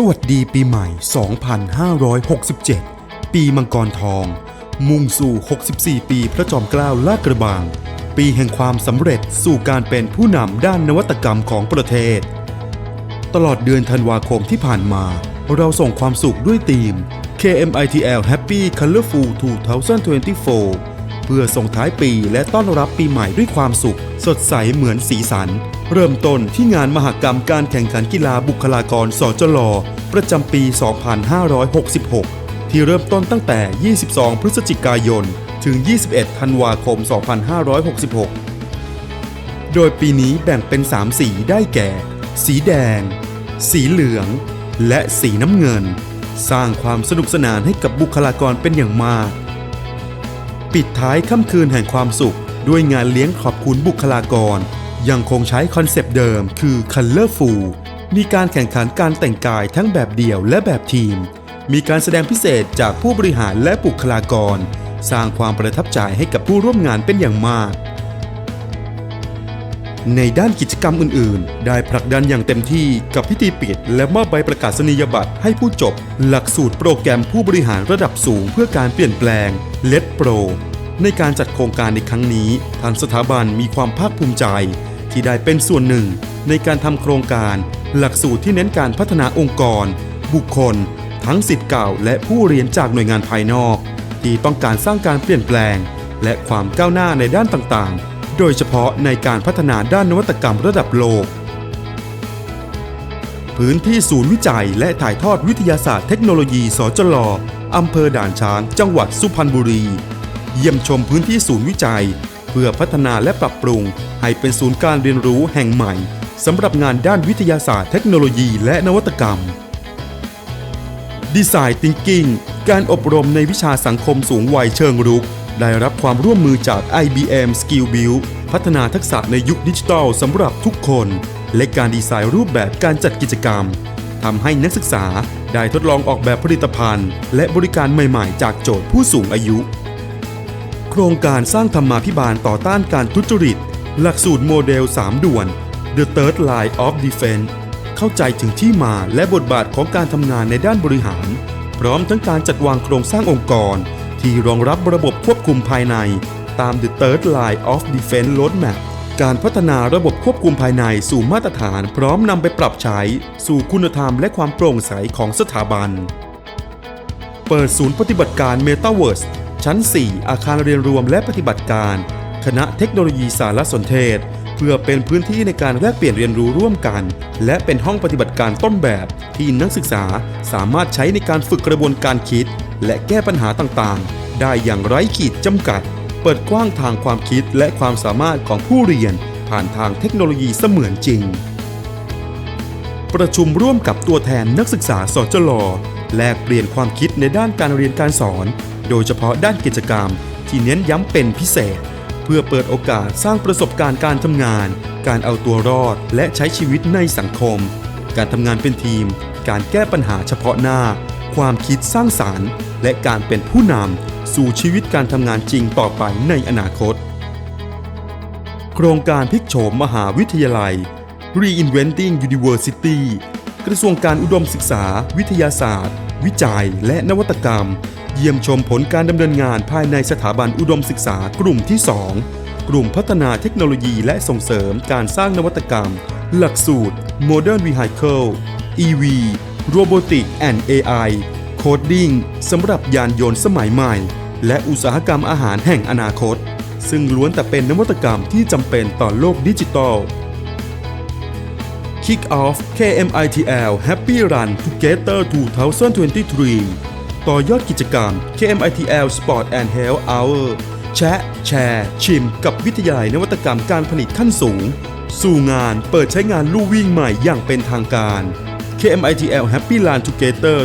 สวัสดีปีใหม่ 2567 ปีมังกรทอง มุ่งสู่ 64 ปีพระจอมเกล้าลาดกระบัง ปีแห่งความสำเร็จสู่การเป็นผู้นำด้านนวัตกรรมของประเทศ ตลอดเดือนธันวาคมที่ผ่านมา เราส่งความสุขด้วยธีม KMITL Happy Colorful 2024 เพื่อส่งท้ายปีและต้อนรับปีใหม่ด้วยความสุข สดใสเหมือนสีสัน เริ่มต้นที่งานมหกรรมการแข่งขันกีฬาบุคลากรสจลประจำปี 2566 ที่เริ่มต้นตั้งแต่ 22 พฤศจิกายน ถึง 21 ธันวาคม 2566 โดยปีนี้แบ่งเป็น 3 สีได้แก่ สีแดง สีเหลือง และสีน้ำเงิน สร้างความสนุกสนานให้กับบุคลากรเป็นอย่างมาก ปิดท้ายค่ำคืนแห่งความสุข ด้วยงานเลี้ยงขอบคุณบุคลากร ยังคงใช้คอนเซปต์เดิมคือ Colorful มีการแข่งขันการแต่งกายทั้งแบบเดี่ยวและแบบทีม มีการแสดงพิเศษจากผู้บริหารและบุคลากร สร้างความประทับใจให้กับผู้ร่วมงานเป็นอย่างมาก ในด้านกิจกรรมอื่น ๆ ได้ผลักดันอย่างเต็มที่กับพิธีปิด และมอบใบประกาศนียบัตรให้ผู้จบ หลักสูตรโปรแกรมผู้บริหารระดับสูงเพื่อการเปลี่ยนแปลงเลดโปร ในการจัดโครงการในครั้งนี้ ทางสถาบันมีความภาคภูมิใจ ที่ได้เป็นส่วนหนึ่ง ในการทำโครงการ หลักสูตรที่เน้นการพัฒนาองค์กร บุคคล ทั้งสิทธิ์เก่า และผู้เรียนจากหน่วยงานภายนอก ที่ต้องการสร้างการเปลี่ยนแปลง และความก้าวหน้าในด้านต่างๆ โดยเฉพาะในการพัฒนาด้านนวัตกรรมระดับโลก พื้นที่ศูนย์วิจัย และถ่ายทอดวิทยาศาสตร์เทคโนโลยีสจลอำเภอด่านช้าง จังหวัดสุพรรณบุรี เยี่ยมชมพื้นที่ศูนย์วิจัย เพื่อพัฒนาและปรับปรุง ให้เป็นศูนย์การเรียนรู้แห่งใหม่สำหรับงานด้านวิทยาศาสตร์เทคโนโลยีและนวัตกรรม Design Thinking การอบรมในวิชาสังคมสูงวัยเชิงรุก ได้รับความร่วมมือจาก IBM Skill Build พัฒนาทักษะในยุคดิจิทัลสำหรับทุกคน และการดีไซน์รูปแบบการจัดกิจกรรมทำให้นักศึกษาได้ทดลองออกแบบผลิตภัณฑ์ และบริการใหม่ๆ จากโจทย์ผู้สูงอายุ ครงการสร้างธรรมาภิบาลต่อต้านการทุจริต หลักสูตรโมเดล 3 ด่วน The Third Line of Defense เข้าใจถึงที่มาและบทบาทของการทำงานในด้านบริหาร พร้อมทั้งการจัดวางโครงสร้างองค์กร ที่รองรับระบบควบคุมภายในตาม The Third Line of Defense Roadmap การพัฒนาระบบควบคุมภายในสู่มาตรฐาน พร้อมนำไปปรับใช้ สู่คุณธรรมและความโปร่งใสของสถาบัน เปิดศูนย์ปฏิบัติการ Metaverse ชั้น 4 อาคารเรียนรวมและปฏิบัติการ คณะเทคโนโลยีสารสนเทศ เพื่อเป็นพื้นที่ในการแลกเปลี่ยนเรียนรู้ร่วมกัน และเป็นห้องปฏิบัติการต้นแบบที่นักศึกษาสามารถใช้ในการฝึกกระบวนการคิด และแก้ปัญหาต่างๆ ได้อย่างไร้ขีดจำกัด เปิดกว้างทางความคิดและความสามารถของผู้เรียน ผ่านทางเทคโนโลยีเสมือนจริง ประชุมร่วมกับตัวแทนนักศึกษาสจล แลกเปลี่ยนความคิดในด้านการเรียนการสอน โดยเฉพาะด้านกิจกรรม ที่เน้นย้ำเป็นพิเศษ เพื่อเปิดโอกาสสร้างประสบการณ์การทำงาน การเอาตัวรอดและใช้ชีวิตในสังคม การทำงานเป็นทีม การแก้ปัญหาเฉพาะหน้า ความคิดสร้างสารรค์ และการเป็นผู้นำสู่ชีวิตการทำงานจริงต่อไปในอนาคต โครงการพิกโฉมมหาวิทยาลัย Reinventing University กระทรวงการอุดมศึกษา วิทยาศาสตร์ วิจัย และนวัตกรรม เยี่ยมชมผลการดำเนินงานภายในสถาบันอุดมศึกษากลุ่มที่ 2 กลุ่มพัฒนาเทคโนโลยีและส่งเสริมการสร้างนวัตกรรม หลักสูตร Modern Vehicle EV Robotic and AI Coding สำหรับยานยนต์สมัยใหม่ และอุตสาหกรรมอาหารแห่งอนาคต ซึ่งล้วนแต่เป็นนวัตกรรมที่จำเป็นต่อโลกดิจิทัล Kick Off KMITL Happy Run Together 2023 ต่อยอดกิจกรรม KMITL Sport and Health Hour แชะ แชร์ ชิม กับวิทยายนวัตกรรมการผลิตขั้นสูง สู่งานเปิดใช้งานลู่วิ่งใหม่อย่างเป็นทางการ KMITL Happy Run Together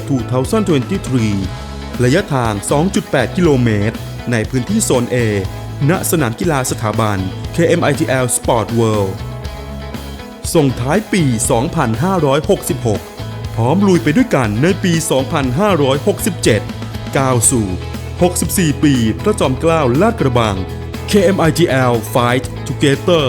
2023 ระยะทาง 2.8 กิโลเมตร ในพื้นที่โซน A ณ สนามกีฬาสถาบัน KMITL Sport World ส่งท้ายปี 2566 พร้อมลุยไปด้วยกันในปี 2567 ก้าวสู่ 64 ปี พระจอมเกล้าลาดกระบัง KMITL Fight Together